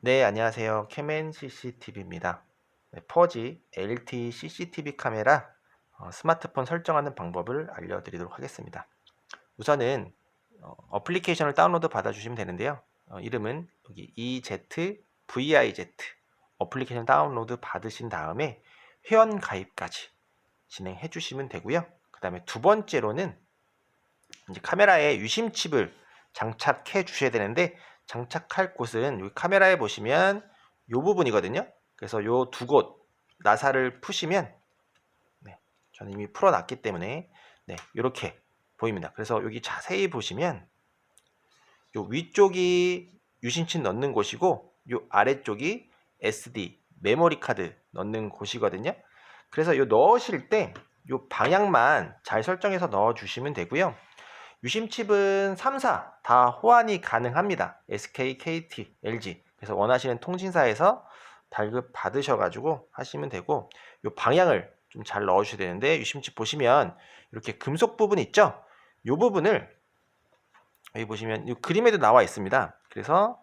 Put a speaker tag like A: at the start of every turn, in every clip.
A: 네, 안녕하세요. 캐멘 CCTV입니다. 네, 퍼지 LTE CCTV 카메라 어, 스마트폰 설정하는 방법을 알려드리도록 하겠습니다. 우선은 어, 플리케이션을 다운로드 받아주시면 되는데요. 어, 이름은 여기 EZVIZ 어플리케이션 다운로드 받으신 다음에 회원 가입까지 진행해 주시면 되고요. 그 다음에 두 번째로는 이제 카메라에 유심 칩을 장착해 주셔야 되는데 장착할 곳은 여기 카메라에 보시면 이 부분이거든요. 그래서 요두곳 나사를 푸시면 네, 저는 이미 풀어놨기 때문에 네, 이렇게 보입니다. 그래서 여기 자세히 보시면 요 위쪽이 유심칩 넣는 곳이고 요 아래쪽이 SD 메모리 카드 넣는 곳이거든요. 그래서 요 넣으실 때요 방향만 잘 설정해서 넣어 주시면 되고요. 유심칩은 3사 다 호환이 가능합니다. SK, KT, LG. 그래서 원하시는 통신사에서 발급 받으셔가지고 하시면 되고, 요 방향을 좀 잘 넣어주셔야 되는데, 유심칩 보시면 이렇게 금속 부분 있죠? 요 부분을 여기 보시면 이 그림에도 나와 있습니다. 그래서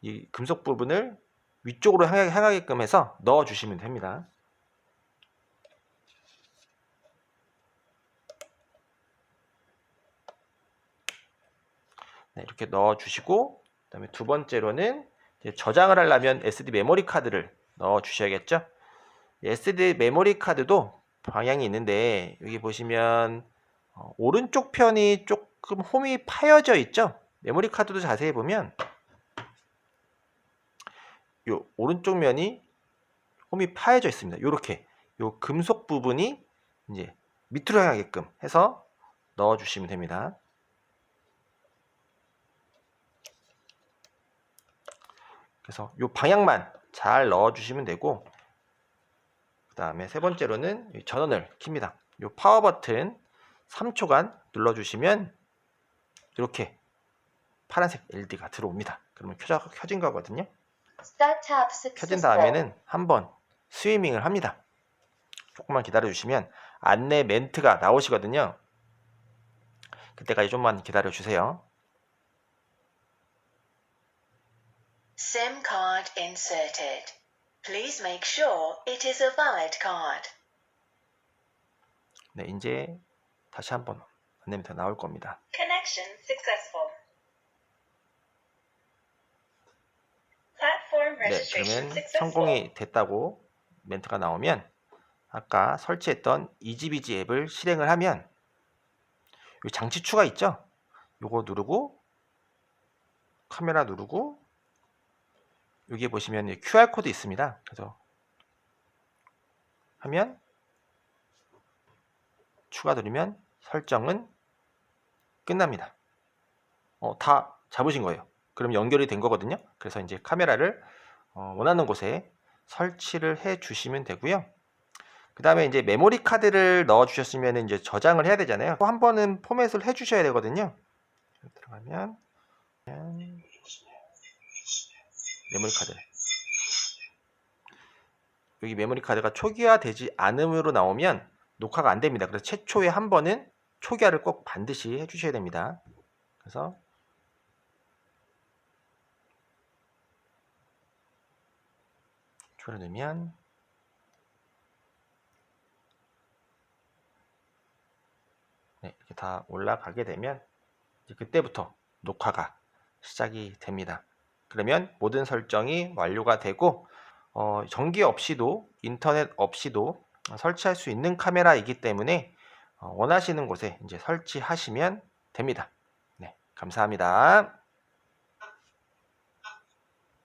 A: 이 금속 부분을 위쪽으로 향하- 향하게끔 해서 넣어주시면 됩니다. 네, 이렇게 넣어 주시고 그다음에 두 번째로는 저장을 하려면 SD 메모리 카드를 넣어 주셔야겠죠. SD 메모리 카드도 방향이 있는데 여기 보시면 어, 오른쪽 편이 조금 홈이 파여져 있죠. 메모리 카드도 자세히 보면 요 오른쪽 면이 홈이 파여져 있습니다. 요렇게 요 금속 부분이 이제 밑으로 향하게끔 해서 넣어 주시면 됩니다. 그래서 이 방향만 잘 넣어 주시면 되고 그 다음에 세 번째로는 이 전원을 킵니다. 이 파워 버튼 3초간 눌러 주시면 이렇게 파란색 LED가 들어옵니다. 그러면 켜져, 켜진 거거든요. 켜진. 다음에는 한번 스위밍을 합니다. 조금만 기다려 주시면 안내 멘트가 나오시거든요. 그때까지 좀만 기다려 주세요.
B: SIM card inserted. Please make sure it is a valid card.
A: 네, 이제 다시 한번 안내 멘트가 나올 겁니다.
B: Connection successful. Platform
A: 네,
B: registration
A: 그러면
B: successful.
A: 성공이 됐다고 멘트가 나오면 아까 설치했던 이지비지 앱을 실행을 하면 이 장치 추가 있죠? 요거 누르고 카메라 누르고 여기 보시면 이 QR 코드 있습니다. 그래서 하면 추가 누르면 설정은 끝납니다. 어, 다 잡으신 거예요. 그럼 연결이 된 거거든요. 그래서 이제 카메라를 어, 원하는 곳에 설치를 해 주시면 되고요. 그 다음에 이제 메모리 카드를 넣어 주셨으면 이제 저장을 해야 되잖아요. 한 번은 포맷을 해 주셔야 되거든요. 들어가면 메모리 카드. 여기 메모리 카드가 초기화되지 않음으로 나오면 녹화가 안 됩니다. 그래서 최초에 한 번은 초기화를 꼭 반드시 해 주셔야 됩니다. 그래서 초를 넣으면 네, 이렇게 다 올라가게 되면 이제 그때부터 녹화가 시작이 됩니다. 그러면 모든 설정이 완료가 되고 어, 전기 없이도 인터넷 없이도 설치할 수 있는 카메라이기 때문에 어, 원하시는 곳에 이제 설치하시면 됩니다. 네, 감사합니다.